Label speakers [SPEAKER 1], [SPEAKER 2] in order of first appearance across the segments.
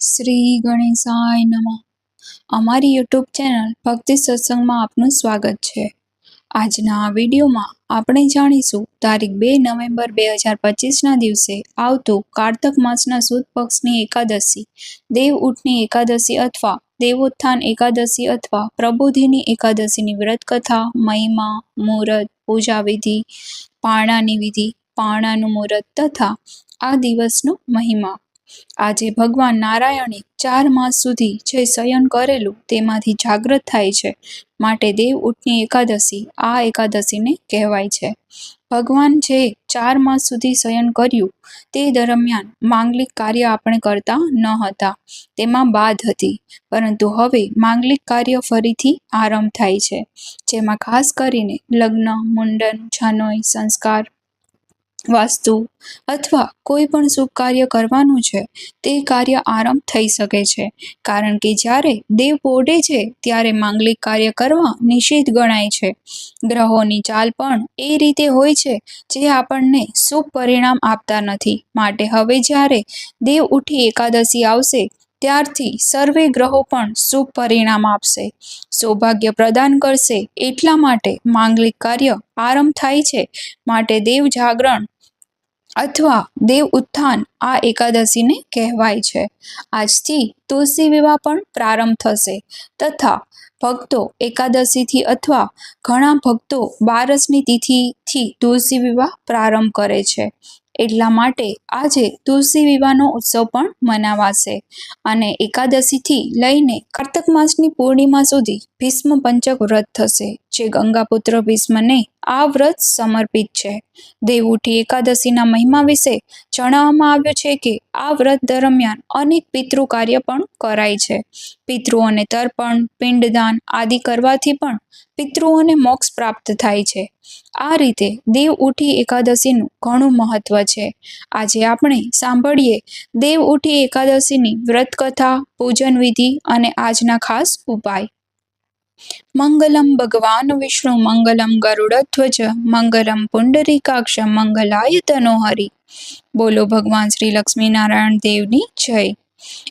[SPEAKER 1] શ્રી ગણેશાય નમઃ. અમારી YouTube channel ભક્તિ સત્સંગમાં આપનું સ્વાગત છે. આજના આ વિડીયોમાં આપણે જાણીશું તારીખ બે નવેમ્બર બે હજાર પચીસના દિવસે આવતું કારતક માસના સુદ પક્ષની એકાદશી, દેવ ઉઠની એકાદશી અથવા દેવોત્થાન એકાદશી અથવા પ્રબોધિની એકાદશીની વ્રત કથા મહિમા, મુહૂર્ત, પૂજા વિધિ પાણાની વિધિ પાણાનું મુહૂર્ત તથા આ દિવસનો મહિમા. આજે ભગવાન નારાયણે ચાર માસ સુધી જે શયન કરેલું તેમાંથી જાગૃત થાય છે. માટે દેવ ઉઠની એકાદશી આ એકાદશીને કહેવાય છે. ભગવાન જે ચાર માસ સુધી શયન કર્યું તે દરમિયાન માંગલિક કાર્ય આપણે કરતા ન હતા. તેમાં બાદ હતી. પરંતુ હવે માંગલિક કાર્ય ફરીથી આરંભ થાય છે. જેમાં ખાસ કરીને લગ્ન, મુંડન જનોય સંસ્કાર વાસ્તુ અથવા કોઈ પણ શુભ કાર્ય કરવાનું છે, તે કાર્ય આરંભ થઈ શકે છે. કારણ કે જ્યારે દેવ પોડે છે, ત્યારે માંગલિક કાર્ય કરવા નિષેધ ગણાય છે. ગ્રહોની ચાલ પણ એ રીતે હોય છે, જે આપણને શુભ પરિણામ આપતા નથી. માટે હવે જ્યારે દેવ ઉઠી એકાદશી આવશે, ત્યારથી સર્વે ગ્રહો પણ શુભ પરિણામ આપશે. સૌભાગ્ય પ્રદાન કરશે એટલા માટે માંગલિક કાર્ય આરંભ થાય છે. માટે દેવ જાગરણ અથવા દેવ ઉત્થાન આ એકાદશીને કહેવાય છે. આજથી તુલસી વિવાહ પણ પ્રારંભ થશે તથા ભક્તો એકાદશીથી અથવા ઘણા ભક્તો બારસની તિથિથી તુલસી વિવાહ પ્રારંભ કરે છે. એટલા માટે આજે તુલસી વિવાહનો ઉત્સવ પણ મનાવાશે. અને એકાદશીથી લઈને કાર્તક માસની પૂર્ણિમા સુધી ભીષ્મ પંચક વ્રત થશે, જે ગંગાપુત્ર ભીષ્મને આ વ્રત સમર્પિત છે. દેવઉઠી એકાદશીના મહિમા વિશે જણાવવામાં આવ્યું છે કે આ વ્રત દરમિયાન અનેક પિતૃ કાર્ય પણ કરાય છે. પિતૃઓને તર્પણ, પિંડદાન આદિ કરવાથી પણ પિતૃઓને મોક્ષ પ્રાપ્ત થાય છે. આ રીતે દેવ ઉઠી એકાદશીનું ઘણું મહત્વ છે. આજે આપણે સાંભળીએ, દેવ ઉઠી એકાદશીની વ્રત કથા પૂજન વિધિ અને આજના ખાસ ઉપાય. મંગલમ ભગવાન વિષ્ણુ, મંગલમ ગરુડધ્વજ મંગલમ પુંડરીકાક્ષ મંગલાય તનોહરી બોલો ભગવાન શ્રી લક્ષ્મીનારાયણ દેવની જય.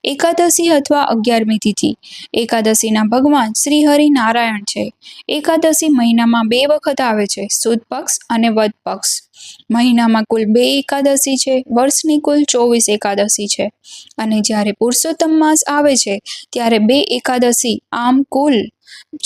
[SPEAKER 1] એકાદશી અથવા અગિયારમી તિથિ. એકાદશીના ભગવાન શ્રી નારાયણ છે. એકાદશી મહિનામાં બે વખત આવે છે, સુદ પક્ષ અને વદ પક્ષ. મહિનામાં કુલ બે એકાદશી છે, વર્ષની કુલ ચોવીસ એકાદશી છે. અને જ્યારે પુરુષોત્તમ માસ આવે છે, ત્યારે બે એકાદશી, આમ કુલ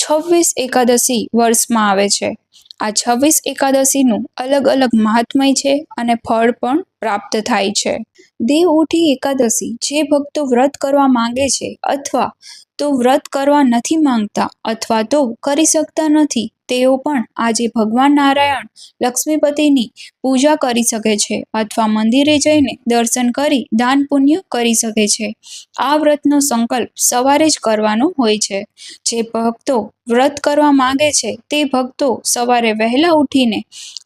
[SPEAKER 1] છવ્વીસ એકાદશી વર્ષમાં આવે છે. આ છવ્વીસ એકાદશીનું અલગ અલગ મહાત્મય છે અને ફળ પણ પ્રાપ્ત થાય છે. દેવ ઉઠી એકાદશી, જે ભક્તો વ્રત કરવા માંગે છે અથવા તો વ્રત કરવા નથી માંગતા અથવા તો કરી શકતા નથી તેઓ પણ આજે ભગવાન નારાયણ, લક્ષ્મીપતિની પૂજા કરી શકે છે અથવા મંદિરે જઈને દર્શન કરી દાન પુણ્ય કરી શકે છે. આ વ્રતનો સંકલ્પ સવારે જ કરવાનો હોય છે. જે ભક્તો વ્રત કરવા માગે છે તે ભક્તો સવારે વહેલા ઉઠીને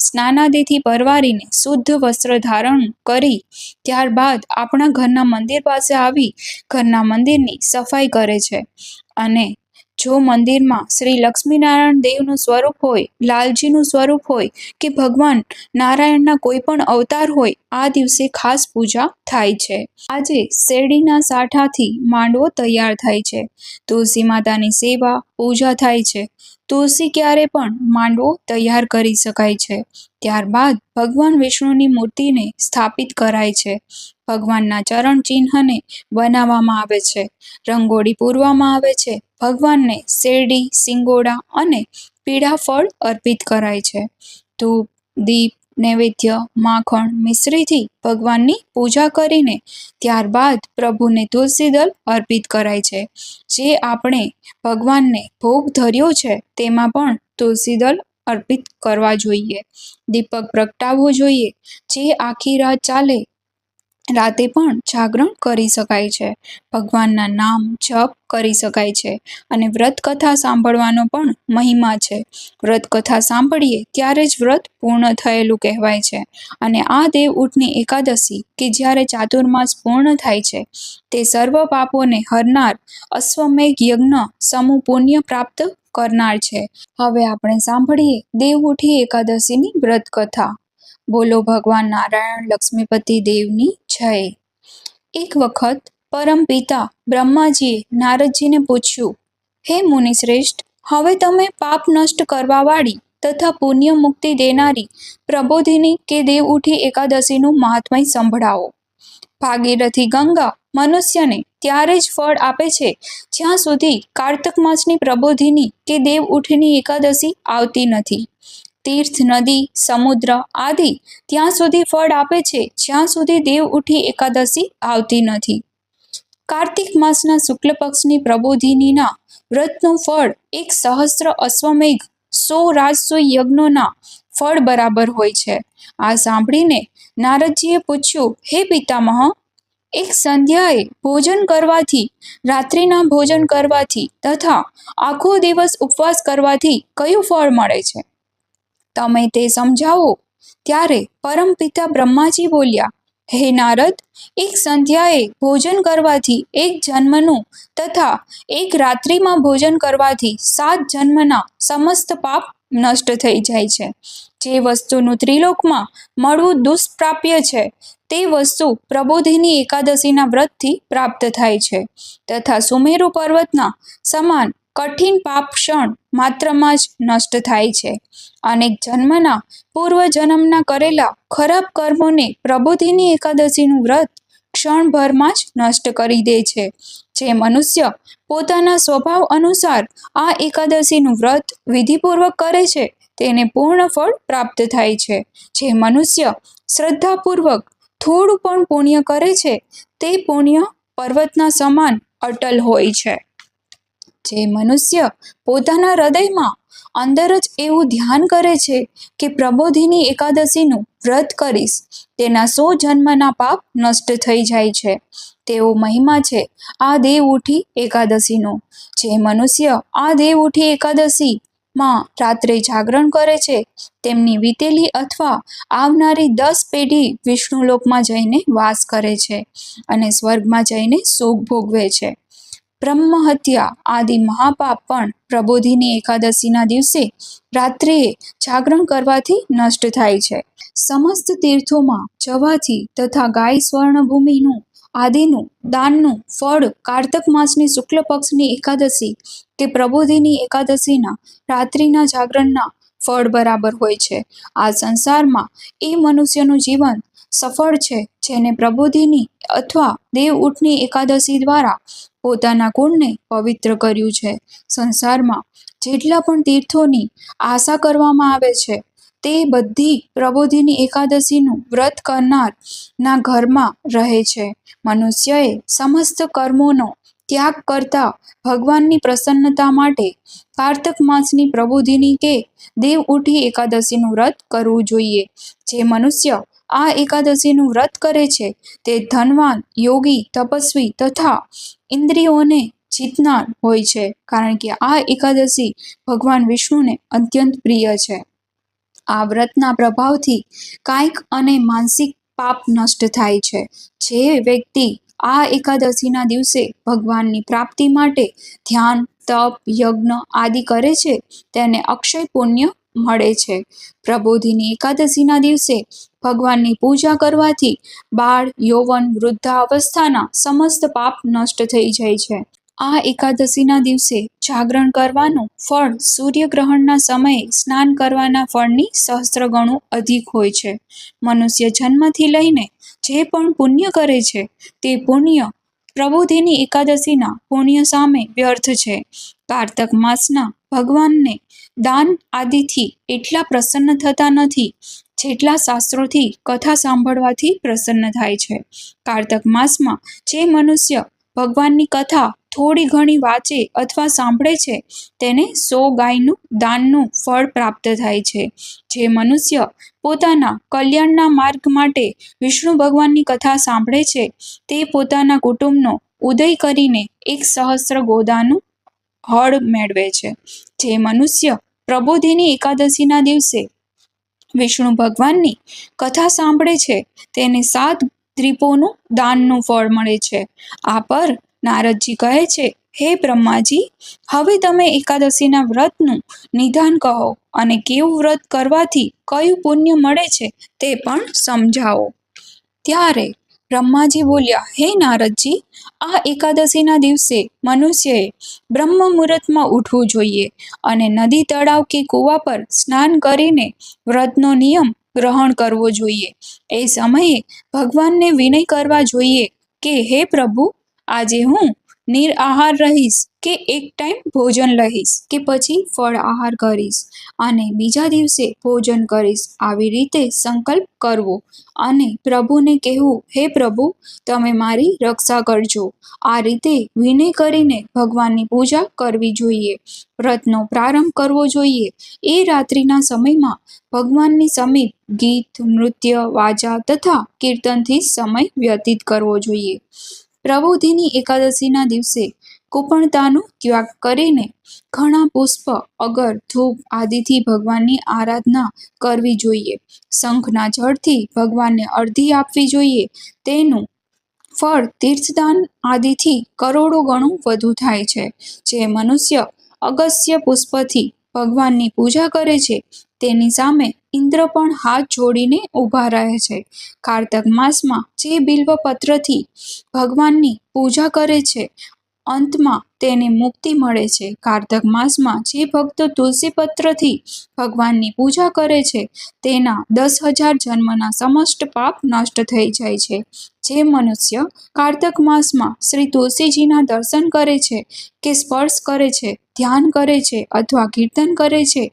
[SPEAKER 1] સ્નાનાદિથી પરવારીને શુદ્ધ વસ્ત્ર ધારણ કરી ત્યારબાદ આપણા ઘરના મંદિર પાસે આવી ઘરના મંદિરની સફાઈ કરે છે અને જો મંદિરમાં શ્રી લક્ષ્મીનારાયણ દેવનું સ્વરૂપ હોય, લાલજીનું સ્વરૂપ હોય કે ભગવાન નારાયણના કોઈ પણ અવતાર હોય, આ દિવસે ખાસ પૂજા થાય છે. આજે શેરડીના સાઠાથી માંડવો તૈયાર થાય છે. તુલસી માતાની સેવા, પૂજા થાય છે. તુલસી ક્યારે પણ માંડવો તૈયાર કરી શકાય છે. ત્યારબાદ ભગવાન વિષ્ણુની મૂર્તિને સ્થાપિત કરાય છે. ભગવાનના ચરણ ચિહ્નને બનાવવામાં આવે છે. રંગોળી પૂરવામાં આવે છે. ભગવાનને શેરડી, સિંગોડા અને પીળા ફળ અર્પિત કરાય છે. ધૂપ, દીપ, નૈવેદ્ય, માખણ મિશ્રીથી ભગવાનની પૂજા કરીને ત્યારબાદ પ્રભુને તુલસી દલ અર્પિત કરાય છે. જે આપણે ભગવાનને ભોગ ધર્યો છે તેમાં પણ તુલસી દલ અર્પિત કરવા જોઈએ. દીપક પ્રગટાવવો જોઈએ. જે આખી રાત ચાલે રાતે પણ જાગરણ કરી શકાય છે. ભગવાનના નામ જપ કરી શકાય છે અને વ્રત કથા સાંભળવાનો પણ મહિમા છે. વ્રત કથા સાંભળીએ ત્યારે જ વ્રત પૂર્ણ થયેલું કહેવાય છે અને આ દેવ ઉઠની એકાદશી કે જ્યારે ચાતુર્માસ પૂર્ણ થાય છે, તે સર્વ પાપોને હરનાર અશ્વમેઘ યજ્ઞ સમૂહ પુણ્ય પ્રાપ્ત કરનાર છે. હવે આપણે સાંભળીએ દેવ ઉઠી એકાદશીની વ્રત કથા. બોલો ભગવાન નારાયણ લક્ષ્મીપતિ દેવની જય. એક વખત પરમ પિતા બ્રહ્માજીએ નારદજીને પૂછ્યું, હે મુનિશ્રેષ્ઠ, હવે તમે પાપ નષ્ટ કરવાવાળી તથા પુણ્ય મુક્તિ દેનારી પ્રબોધિની કે દેવ ઉઠી એકાદશીનું મહાત્મય સંભળાવો. ભાગીરથી ગંગા મનુષ્યને ત્યારે જ ફળ આપે છે, જ્યાં સુધી કાર્તક માસની પ્રબોધિની કે દેવ ઉઠની એકાદશી આવતી નથી. તીર્થ, નદી, સમુદ્ર આદિ ત્યાં સુધી ફળ આપે છે. જ્યાં સુધી દેવ ઉઠી એકાદશી આવતી નથી. કાર્તિક માસના શુક્લ પક્ષની પ્રબોધિનીના વ્રતનું ફળ એક સહસ્ત્ર અશ્વમેઘ સો રાજસો યજ્ઞોના ફળ બરાબર હોય છે. આ સાંભળીને નારદજીએ પૂછ્યું, હે પિતામહ, એક સંધ્યાએ ભોજન કરવાથી, રાત્રિના ભોજન કરવાથી તથા આખો દિવસ ઉપવાસ કરવાથી કયું ફળ મળે છે? તમે તે સમજાવો. ત્યારે પરમપિતા બ્રહ્માજી બોલ્યા, હે નારદ, એક સંધ્યાએ ભોજન કરવાથી એક જન્મનું તથા એક રાત્રિમાં ભોજન કરવાથી સાત જન્મના સમસ્ત પાપ નષ્ટ થઈ જાય છે. જે વસ્તુનું ત્રિલોકમાં મળવું દુષ્પ્રાપ્ય છે, તે વસ્તુ પ્રબોધિની એકાદશીના વ્રતથી પ્રાપ્ત થાય છે. તથા સુમેરુ પર્વતના સમાન કઠિન પાપ ક્ષણ માત્રમાં જ નષ્ટ થાય છે. અનેક જન્મના પૂર્વ જન્મના કરેલા ખરાબ કર્મોને પ્રબોધિની એકાદશીનું વ્રત ક્ષણભરમાં જ નષ્ટ કરી દે છે. જે મનુષ્ય પોતાના સ્વભાવ અનુસાર આ એકાદશીનું વ્રત વિધિપૂર્વક કરે છે, તેને પૂર્ણ ફળ પ્રાપ્ત થાય છે. જે મનુષ્ય શ્રદ્ધાપૂર્વક થોડું પણ પુણ્ય કરે છે, તે પુણ્ય પર્વતના સમાન અટલ હોય છે. જે મનુષ્ય પોતાના હૃદયમાં અંદર જ એવું ધ્યાન કરે છે કે પ્રબોધિની એકાદશીનું વ્રત કરીશ, તેના સો જન્મના પાપ નષ્ટ થઈ જાય છે. તેવો મહિમા છે, આ દેવ ઉઠી એકાદશીનો. જે મનુષ્ય આ દેવ ઉઠી એકાદશી માં રાત્રે જાગરણ કરે છે, તેમની વીતેલી અથવા આવનારી દસ પેઢી વિષ્ણુલોકમાં જઈને વાસ કરે છે અને સ્વર્ગમાં જઈને સુખ ભોગવે છે. બ્રહ્મ હત્યા આદિ મહાપાપ પણ પ્રબોધિની એકાદશીના દિવસે રાત્રિએ જાગરણ કરવાથી નષ્ટ થાય છે. સમસ્ત તીર્થોમાં જવાથી તથા ગાય સ્વર્ણભૂમિનું, આદિનું, દાનનું ફળ કાર્તક માસની શુક્લ પક્ષની એકાદશી કે પ્રબોધિની એકાદશીના રાત્રિના જાગરણના ફળ બરાબર હોય છે. આ સંસારમાં એ મનુષ્યનું જીવન સફળ છે જેને પ્રબોધિની અથવા દેવ ઉઠની એકાદશી દ્વારા પોતાના કુળને પવિત્ર કર્યું છે. સંસારમાં જેટલા પણ તીર્થોની આશા કરવામાં આવે છે, તે બધી પ્રબોધિની એકાદશીનું વ્રત કરનાર ના ઘરમાં રહે છે. મનુષ્યએ સમસ્ત કર્મોનો ત્યાગ કરતા ભગવાનની પ્રસન્નતા માટે કાર્તક માસની પ્રબોધિની કે દેવ ઉઠી એકાદશીનું વ્રત કરવું જોઈએ. જે મનુષ્ય આ એકાદશીનું વ્રત કરે છે. તે ધનવાન, યોગી, તપસ્વી તથા ઇન્દ્રિયોને જીતનાર હોય છે. કારણ કે આ એકાદશી ભગવાન વિષ્ણુને અત્યંત પ્રિય છે. આ વ્રતના પ્રભાવથી કાયિક અને માનસિક પાપ નષ્ટ થાય છે. જે વ્યક્તિ આ એકાદશીના દિવસે ભગવાનની પ્રાપ્તિ માટે ધ્યાન, તપ, યજ્ઞ આદિ કરે છે, તેને અક્ષય પુણ્ય મળે છે. પ્રબોધિની એકાદશીના દિવસે ભગવાનની પૂજા કરવાથી બાળ, યૌવન, વૃદ્ધાવસ્થાના સમસ્ત પાપ નષ્ટ થઈ જાય છે. આ એકાદશીના દિવસે જાગરણ કરવાનું ફળ સૂર્યગ્રહણના સમયે સ્નાન કરવાના ફળની સહસ્ત્ર ગણું અધિક હોય છે. મનુષ્ય જન્મથી લઈને જે પણ પુણ્ય કરે છે, તે પુણ્ય પ્રબોધિની એકાદશીના પુણ્ય સામે વ્યર્થ છે. કાર્તક માસના ભગવાનને દાન આદિથી એટલા પ્રસન્ન થતા નથી જેટલા શાસ્ત્રોથી કથા સાંભળવાથી પ્રસન્ન થાય છે. કારતક માસમાં જે મનુષ્ય ભગવાનની કથા થોડી ઘણી વાંચે અથવા સાંભળે છે, તેને સો ગાયનું દાનનું ફળ પ્રાપ્ત થાય છે. જે મનુષ્ય પોતાના કલ્યાણના માર્ગ માટે વિષ્ણુ ભગવાનની કથા સાંભળે છે, તે પોતાના કુટુંબનો ઉદય કરીને એક સહસ્ત્ર ગોદાનું હળ મેળવે છે. જે મનુષ્ય પ્રબોધિની એકાદશીના દિવસે વિષ્ણુ ભગવાનની કથા સાંભળે છે, તેને સાત દ્વીપોનું દાનનું ફળ મળે છે. આ પર નારદજી કહે છે, હે બ્રહ્માજી, હવે તમે એકાદશીના વ્રતનું નિધાન કહો અને કેવું વ્રત કરવાથી કયું પુણ્ય મળે છે તે પણ સમજાવો. ત્યારે બ્રહ્માજી બોલ્યા, હે નારદજી, આ એકાદશીના દિવસે મનુષ્યએ બ્રહ્મ મુહૂર્તમાં ઉઠવું જોઈએ અને નદી તળાવ કે કૂવા પર સ્નાન કરીને વ્રતનો નિયમ ગ્રહણ કરવો જોઈએ. એ સમયે ભગવાનને વિનય કરવા જોઈએ કે, હે પ્રભુ, આજે હું નિરઆહાર રહીશ કે એક ટાઈમ ભોજન લઈશ કે પછી ફળ આહાર કરીશ અને બીજા દિવસે ભોજન કરીશ આવી રીતે સંકલ્પ કરવો અને પ્રભુને કહેવું, હે પ્રભુ, તમે મારી રક્ષા કરજો. આ રીતે વિનય કરીને ભગવાનની પૂજા કરવી જોઈએ. વ્રતનો પ્રારંભ કરવો જોઈએ. એ રાત્રિના સમયમાં ભગવાનની સમીપ ગીત, નૃત્ય, વાજા તથા કીર્તનથી સમય વ્યતીત કરવો જોઈએ. પ્રબોધિની એકાદશીના દિવસે કુપણતાનો ત્યાગ કરીને ઘણા પુષ્પ, અગર, ધૂપ આદિથી ભગવાનની આરાધના કરવી જોઈએ. શંખના જળથી ભગવાનને અર્ધી આપવી જોઈએ. તેનું ફળ તીર્થદાન આદિથી કરોડો ગણું વધુ થાય છે. જે મનુષ્ય અગસ્ય પુષ્પથી ભગવાનની પૂજા કરે છે, તેની સામે ઇન્દ્ર પણ હાથ જોડીને ઊભા રહે છે. કારતક માસમાં જે બિલ્વપત્રથી ભગવાનની પૂજા કરે છે, અંતમાં તેને મુક્તિ મળે છે. કારતક માસમાં જે ભક્તો તુલસી પત્રથી ભગવાનની પૂજા કરે છે, તેના દસ હજાર જન્મના સમસ્ત પાપ નષ્ટ થઈ જાય છે. જે મનુષ્ય કારતક માસમાં શ્રી તુલસીજીના દર્શન કરે છે કે સ્પર્શ કરે છે ધ્યાન કરે છે અથવા કીર્તન કરે છે,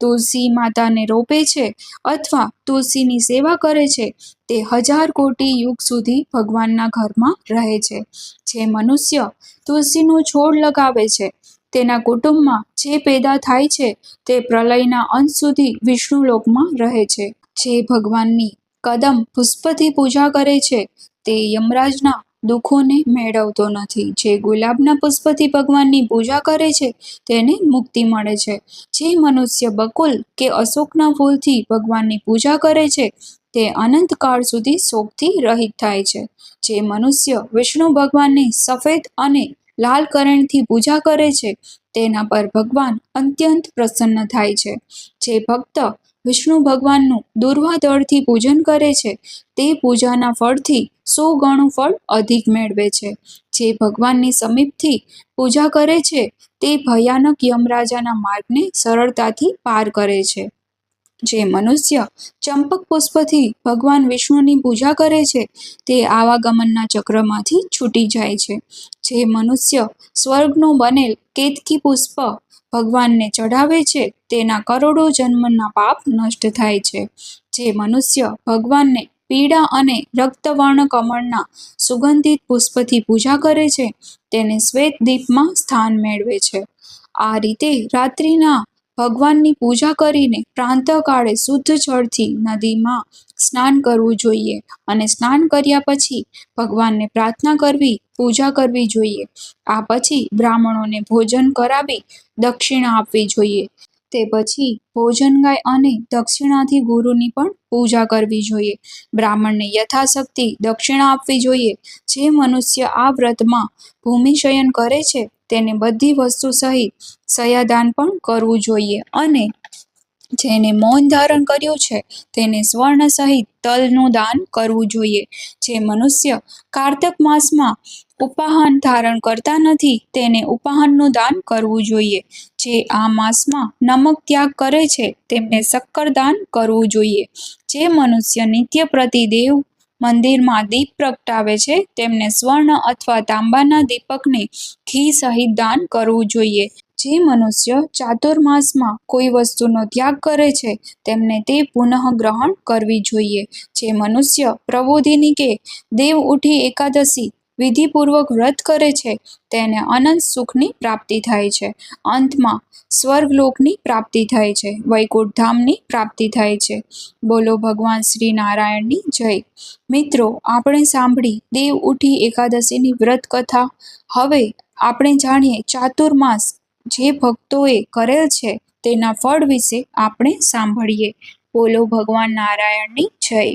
[SPEAKER 1] તુલસી માતાને રોપે છે અથવા તુલસીની સેવા કરે છે, તે હજાર કોટી યુગ સુધી ભગવાનના ઘરમાં રહે છે. જે મનુષ્ય તુલસીનો છોડ લગાવે છે, તેના કુટુંબમાં જે પેદા થાય છે, તે પ્રલયના અંત સુધી વિષ્ણુલોકમાં રહે છે. જે ભગવાનની કદમ પુષ્પથી પૂજા કરે છે, તે યમરાજના દુઃખોને મેળવતો નથી. જે ગુલાબના પુષ્પથી ભગવાનની પૂજા કરે છે, તેને મુક્તિ મળે છે. જે મનુષ્ય બકુલ કે અશોકના ફૂલથી ભગવાનની પૂજા કરે છે, તે અનંતકાળ સુધી શોકથી રહિત થાય છે. જે મનુષ્ય વિષ્ણુ ભગવાનની સફેદ અને લાલ કરણથી પૂજા કરે છે, તેના પર ભગવાન અત્યંત પ્રસન્ન થાય છે. જે ભક્ત વિષ્ણુ ભગવાનનું દુર્વા દળથી પૂજન કરે છે. તે પૂજાના ફળથી સો ગણું ફળ અધિક મેળવે છે. જે ભગવાનની સમીપથી પૂજા કરે છે, તે ભયાનક યમરાજાના માર્ગને સરળતાથી પાર કરે છે. જે મનુષ્ય ચંપક પુષ્પથી ભગવાન વિષ્ણુની પૂજા કરે છે, તે આવાગમનના ચક્રમાંથી છૂટી જાય છે. જે મનુષ્ય સ્વર્ગનું બનેલ કેતકી પુષ્પ ભગવાનને ચઢાવે છે તેના કરોડો જન્મના પાપ નષ્ટ થાય છે. જે મનુષ્ય ભગવાનને પીળા અને રક્તવર્ણ કમળના સુગંધિત પુષ્પથી પૂજા કરે છે, તેને શ્વેત દીપમાં સ્થાન મેળવે છે. આ રીતે રાત્રિના ભગવાનની પૂજા કરીને પ્રાંતકાળે શુદ્ધ જળથી નદીમાં સ્નાન કરવું જોઈએ અને સ્નાન કર્યા પછી ભગવાનને પ્રાર્થના કરવી, પૂજા કરવી જોઈએ. આ પછી બ્રાહ્મણોને ભોજન કરાવી દક્ષિણા આપવી જોઈએ. તે પછી ભોજન ગાય અને દક્ષિણાથી ગુરુની પણ પૂજા કરવી જોઈએ. બ્રાહ્મણને યથાશક્તિ દક્ષિણા આપવી જોઈએ. જે મનુષ્ય આ વ્રતમાં ભૂમિશયન કરે છે, તેને બધી વસ્તુ સહિત સયાદાન પણ કરવું જોઈએ અને જેને મૌન ધારણ કર્યું છે, તેને સ્વર્ણ સહિત તલનું દાન કરવું જોઈએ. જે મનુષ્ય કાર્તક માસમાં ઉપાહન ધારણ કરતા નથી, તેને ઉપાહનનું દાન કરવું જોઈએ. જે આ માસમાં નમક ત્યાગ કરે છે, તેમને શક્કર દાન કરવું જોઈએ. જે મનુષ્ય નિત્ય પ્રતિદેવ મંદિરમાં દીપ પ્રગટાવે છે, તેમને સ્વર્ણ અથવા તાંબાના દીપકને ઘી સહિત દાન કરવું જોઈએ. જે મનુષ્ય ચાતુર્માસમાં કોઈ વસ્તુનો ત્યાગ કરે છે, તેમને તે પુનઃ ગ્રહણ કરવી જોઈએ. જે મનુષ્ય પ્રબોધિની કે દેવ ઉઠી એકાદશી વિધિપૂર્વક વ્રત કરે છે, તેને અનંત સુખની પ્રાપ્તિ થાય છે. અંતમાં સ્વર્ગલોકની પ્રાપ્તિ થાય છે વૈકુંઠ ધામની પ્રાપ્તિ થાય છે. બોલો ભગવાન શ્રી નારાયણની જય. મિત્રો, આપણે સાંભળી, દેવ ઉઠી એકાદશીની વ્રત કથા. હવે આપણે જાણીએ, ચાતુર્માસ જે ભક્તોએ કરેલ છે, તેના ફળ વિશે આપણે સાંભળીએ. બોલો ભગવાન નારાયણની જય.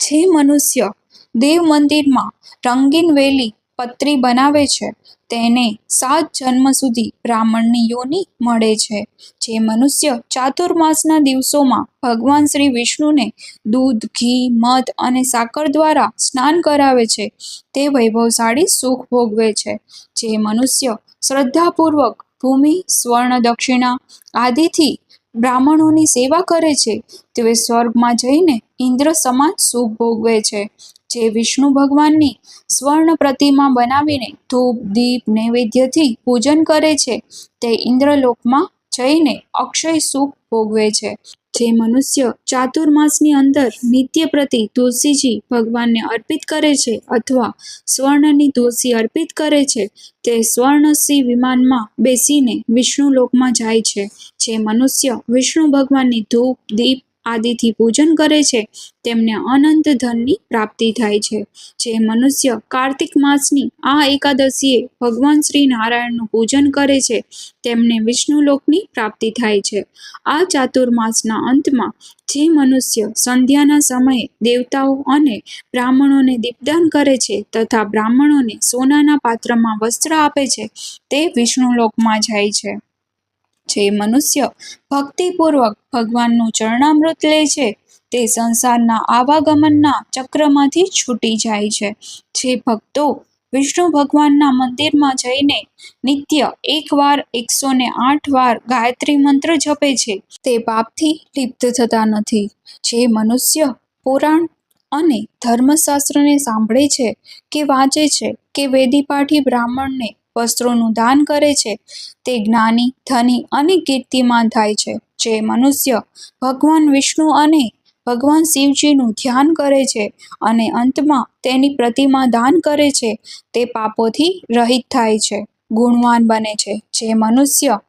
[SPEAKER 1] જે મનુષ્ય દેવ મંદિરમાં રંગીન વેલી પત્રી બનાવે છે. તેને સાત જન્મ સુધી બ્રાહ્મણની યોનિ મળે છે. જે મનુષ્ય ચાતુર્માસના દિવસોમાં ભગવાન શ્રી વિષ્ણુને દૂધ, ઘી, મધ અને સાકર દ્વારા સ્નાન કરાવે છે. તે વૈભવશાળી સુખ ભોગવે છે. જે મનુષ્ય શ્રદ્ધાપૂર્વક ભૂમિ, સ્વર્ણ, દક્ષિણા આદિથી બ્રાહ્મણોની સેવા કરે છે, તે સ્વર્ગમાં જઈને ઇન્દ્ર સમાન સુખ ભોગવે છે. જે વિષ્ણુ ભગવાનની સ્વર્ણ પ્રતિમા બનાવીને ધૂપ, દીપ, નૈવેદ્યથી પૂજન કરે છે, તે ઇન્દ્રલોકમાં જઈને અક્ષય સુખ ભોગવે છે. જે મનુષ્ય ચાતુર્માસની અંદર નિત્ય પ્રતિ તુલસીજી ભગવાનને અર્પિત કરે છે અથવા સ્વર્ણની તુલસી અર્પિત કરે છે, તે સ્વર્ણસિંહ વિમાનમાં બેસીને વિષ્ણુ લોકમાં જાય છે. જે મનુષ્ય વિષ્ણુ ભગવાનની ધૂપ, દીપ આદિથી પૂજન કરે છે, તેમને અનંત ધનની પ્રાપ્તિ થાય છે. જે મનુષ્ય કાર્તિક માસની આ એકાદશીએ ભગવાન શ્રી નારાયણનું પૂજન કરે છે, તેમને વિષ્ણુલોકની પ્રાપ્તિ થાય છે. આ ચાતુર્માસના અંતમાં જે મનુષ્ય સંધ્યાના સમયે દેવતાઓ અને બ્રાહ્મણોને દીપદાન કરે છે તથા બ્રાહ્મણોને સોનાના પાત્રમાં વસ્ત્ર આપે છે, તે વિષ્ણુલોકમાં જાય છે. જે મનુષ્ય ભક્તિપૂર્વક ભગવાનનું ચરણામૃત લે છે, તે સંસારના આવાગમનના ચક્રમાંથી છૂટી જાય છે. જે ભક્તો વિષ્ણુ ભગવાનના મંદિરમાં જઈને નિત્ય એક વાર એકસો ને આઠ વાર ગાયત્રી મંત્ર જપે છે, તે પાપથી લિપ્ત થતા નથી. જે મનુષ્ય પુરાણ અને ધર્મશાસ્ત્રને સાંભળે છે કે વાંચે છે કે વેદીપાઠી બ્રાહ્મણને વસ્ત્રોનું દાન કરે છે. તે જ્ઞાની, ધની અને કીર્તિમાન થાય છે, જે મનુષ્ય, ભગવાન વિષ્ણુ અને ભગવાન શિવજીનું ધ્યાન કરે છે અને અંતમાં તેની પ્રતિમા દાન કરે છે. તે પાપોથી રહિત થાય છે, ગુણવાન બને છે, જે મનુષ્ય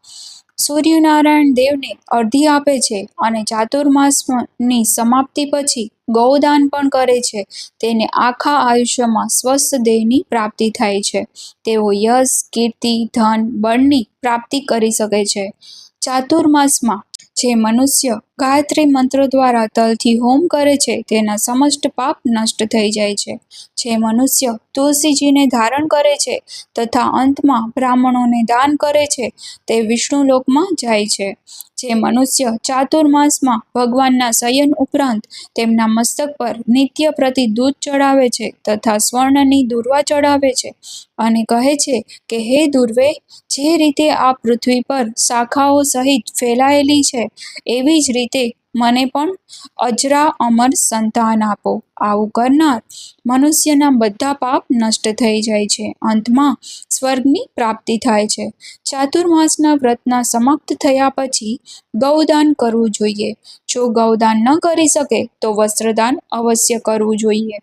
[SPEAKER 1] સૂર્યનારાયણ દેવને અર્ધી આપે છે અને ચાતુર્માસની સમાપ્તિ પછી ગૌદાન પણ કરે છે. તેને આખા આયુષ્યમાં સ્વસ્થ દેહની પ્રાપ્તિ થાય છે. તેઓ યશ, કીર્તિ, ધન, બળની પ્રાપ્તિ કરી શકે છે. ચાતુર્માસમાં જે મનુષ્ય ગાયત્રી મંત્ર દ્વારા તલથી હોમ કરે છે. તેના સમસ્ત પાપ નષ્ટ થઈ જાય છે. જે મનુષ્ય તુલસીજીને ધારણ કરે છે તથા અંતમાં બ્રાહ્મણોને દાન કરે છે તે વિષ્ણુ લોકમાં જાય છે. જે મનુષ્ય ચાતુર્માસમાં ભગવાનના શયન ઉપરાંત તેમના મસ્તક પર નિત્ય પ્રતિ દૂધ ચડાવે છે તથા સ્વર્ણની દુર્વા ચડાવે છે અને કહે છે કે, હે દુર્વે, જે રીતે આ પૃથ્વી પર શાખાઓ સહિત ફેલાયેલી છે, એવી જ રીતે મને પણ અજરા અમર સંતાન આપો. આવું કરનાર મનુષ્યના બધા પાપ નષ્ટ થઈ જાય છે. અંતમાં સ્વર્ગની પ્રાપ્તિ થાય છે. ચાતુર્માસના વ્રતના સમાપ્ત થયા પછી ગૌદાન કરવું જોઈએ. જો ગૌદાન ન કરી શકે, તો વસ્ત્રદાન અવશ્ય કરવું જોઈએ.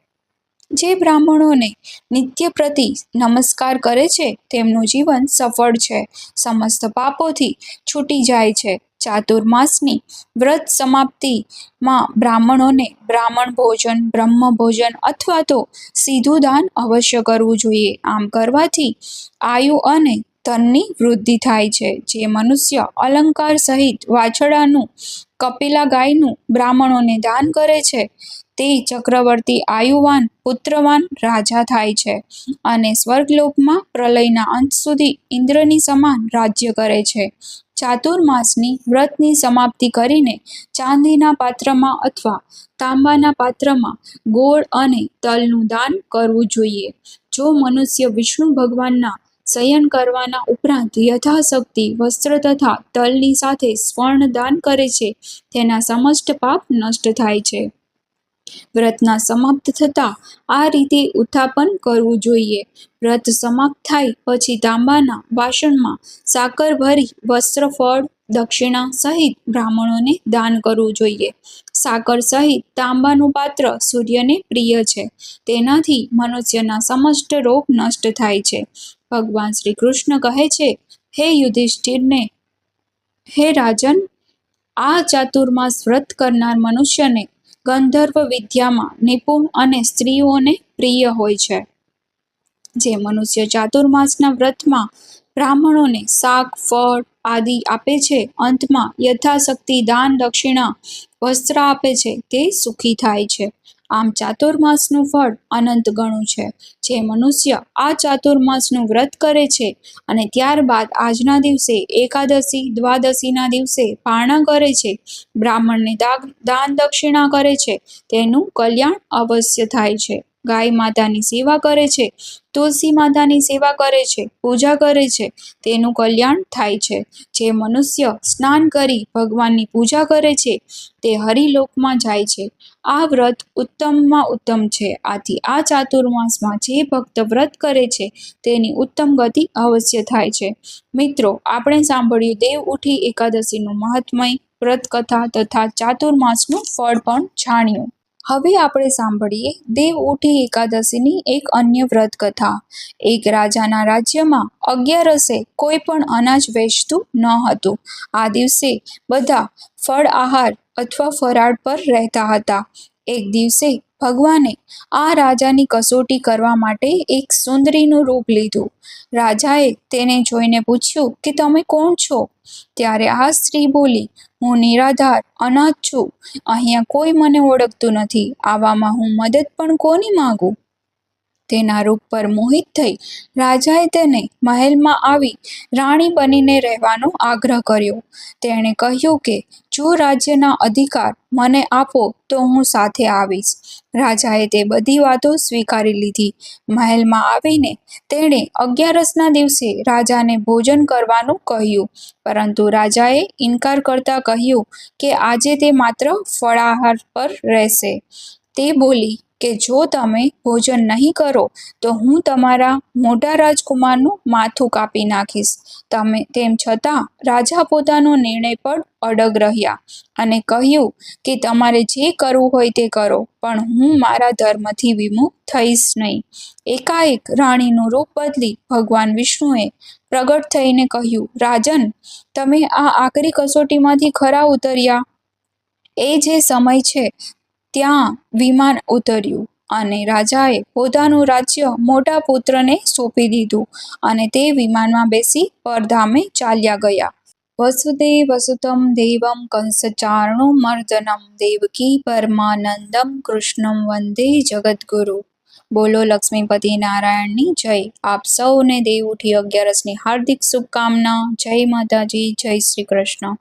[SPEAKER 1] જે બ્રાહ્મણોને નિત્ય પ્રતિ નમસ્કાર કરે છે, તેમનું જીવન સફળ છે. સમસ્ત પાપોથી છૂટી જાય છે. ચાતુર્માસની વ્રત સમાપ્તિમાં બ્રાહ્મણોને બ્રાહ્મણ ભોજન, બ્રહ્મ ભોજન અથવા તો સીધું દાન અવશ્ય કરવું જોઈએ. આમ કરવાથી આયુ અને ધનની વૃદ્ધિ થાય છે. જે મનુષ્ય અલંકાર સહિત વાછડાનું કપિલા ગાયનું બ્રાહ્મણોને દાન કરે છે, તે ચક્રવર્તી આયુવાન, પુત્રવાન રાજા થાય છે અને સ્વર્ગલોકમાં પ્રલયના અંત સુધી ઇન્દ્રની સમાન રાજ્ય કરે છે. ચાતુર્માસની વ્રતની સમાપ્તિ કરીને ચાંદીના પાત્રમાં અથવા તાંબાના પાત્રમાં ગોળ અને તલનું દાન કરવું જોઈએ. જો મનુષ્ય વિષ્ણુ ભગવાનના શયન કરવાના ઉપરાંત યથાશક્તિ, વસ્ત્ર તથા તલની સાથે સ્વર્ણ દાન કરે છે, તેના સમસ્ત પાપ નષ્ટ થાય છે. વ્રતના સમાપ્ત થતાં આ રીતે ઉત્થાપન કરવું જોઈએ. વ્રત સમાપ્ત થાય પછી તાંબાના વાસણમાં સાકર ભરી વસ્ત્ર, ફળ, દક્ષિણા સહિત બ્રાહ્મણોને દાન કરવું જોઈએ. સાકર સહિત તાંબાનું પાત્ર સૂર્યને પ્રિય છે. તેનાથી મનુષ્યના સમસ્ત રોગ નષ્ટ થાય છે. ભગવાન શ્રી કૃષ્ણ કહે છે, હે યુધિષ્ઠિરને, હે રાજન, આ ચાતુર્માસ વ્રત કરનાર મનુષ્યને ગંધર્વ વિદ્યામાં નિપુણ અને સ્ત્રીઓને પ્રિય હોય છે. જે મનુષ્ય ચાતુર્માસના વ્રતમાં બ્રાહ્મણોને શાક, ફળ આદિ આપે છે, અંતમાં યથાશક્તિ, દાન, દક્ષિણા, વસ્ત્ર આપે છે, તે સુખી થાય છે. આમ ચાતુર્માસનું ફળ અનંત ગણું છે, જે મનુષ્ય આ ચાતુર્માસનું વ્રત કરે છે અને ત્યારબાદ આજના દિવસે એકાદશી, દ્વાદશીના દિવસે પારણા કરે છે, બ્રાહ્મણને દાન દક્ષિણા કરે છે, તેનું કલ્યાણ અવશ્ય થાય છે. ગાય માતાની સેવા કરે છે, તુલસી માતાની સેવા કરે છે, પૂજા કરે છે, તેનું કલ્યાણ થાય છે. જે મનુષ્ય સ્નાન કરી ભગવાનની પૂજા કરે છે, તે હરિલોકમાં જાય છે. આ વ્રત ઉત્તમમાં ઉત્તમ છે. આથી આ ચાતુર્માસમાં જે ભક્ત વ્રત કરે છે, તેની ઉત્તમ ગતિ અવશ્ય થાય છે. મિત્રો, આપણે સાંભળ્યું દેવ ઉઠી એકાદશીનું મહાત્મય વ્રત કથા તથા ચાતુર્માસનું ફળ પણ જાણ્યું. હવે આપણે સાંભળીએ દેવ ઉઠી એકાદશીની એક અન્ય વ્રત કથા એક રાજાના રાજ્યમાં અગિયારસે કોઈ પણ અનાજ વેચતું ન હતું. આ દિવસે બધા ફળ આહાર અથવા ફરાળ પર રહેતા હતા. એક દિવસે ભગવાને આ રાજાની કસોટી કરવા માટે એક સુંદરીનું રૂપ લીધું. રાજાએ તેને જોઈને પૂછ્યું કે તમે કોણ છો? ત્યારે આ સ્ત્રી બોલી હું નિરાધાર, અનાથ છું. અહીંયા કોઈ મને ઓળખતું નથી. આવામાં હું મદદ પણ કોની માંગુ? તેના રૂપ પર મોહિત થઈ રાજાએ તેને મહેલમાં આવી રાણી બનીને રહેવાનો આગ્રહ કર્યો. તેણે કહ્યું કે, જો રાજ્યના અધિકાર મને આપો, તો હું સાથે આવીશ. રાજાએ તે બધી વાતો સ્વીકારી લીધી. મહેલમાં આવીને તેણે અગિયારસના દિવસે રાજાને ભોજન કરવાનું કહ્યું. પરંતુ રાજાએ ઇનકાર કરતા કહ્યું કે, આજે તે માત્ર ફળાહાર પર રહેશે. તે બોલી કે જો તમે ભોજન નહીં કરો, તો હું તમારા મોટા રાજકુમારનું માથું કાપી નાખીશ. તમે તેમ છતાં રાજા પોતાનો નિર્ણય પર અડગ રહ્યા અને કહ્યું કે તમારે જે કરવું હોય તે કરો, પણ હું મારા ધર્મથી વિમુખ થઈશ નહીં. એકાએક રાણીનું રૂપ બદલી ભગવાન વિષ્ણુએ પ્રગટ થઈને કહ્યું, રાજન, તમે આ આકરી કસોટીમાંથી ખરા ઉતર્યા. એ જે સમય છે ત્યાં વિમાન ઉતર્યું અને રાજાએ પોતાનું રાજ્ય મોટા પુત્રને સોંપી દીધું અને તે વિમાનમાં બેસી પરધામે ચાલ્યા ગયા. વસુદેવ વસુતમ દેવમ કંસચાર્ણું મર્દનમ દેવકી પરમાનંદમ કૃષ્ણમ વંદે જગદગુરુ. બોલો લક્ષ્મીપતિ નારાયણની જય. આપ સૌને દેવ ઉઠી અગિયારસની હાર્દિક શુભકામના. જય માતાજી, જય શ્રી કૃષ્ણ.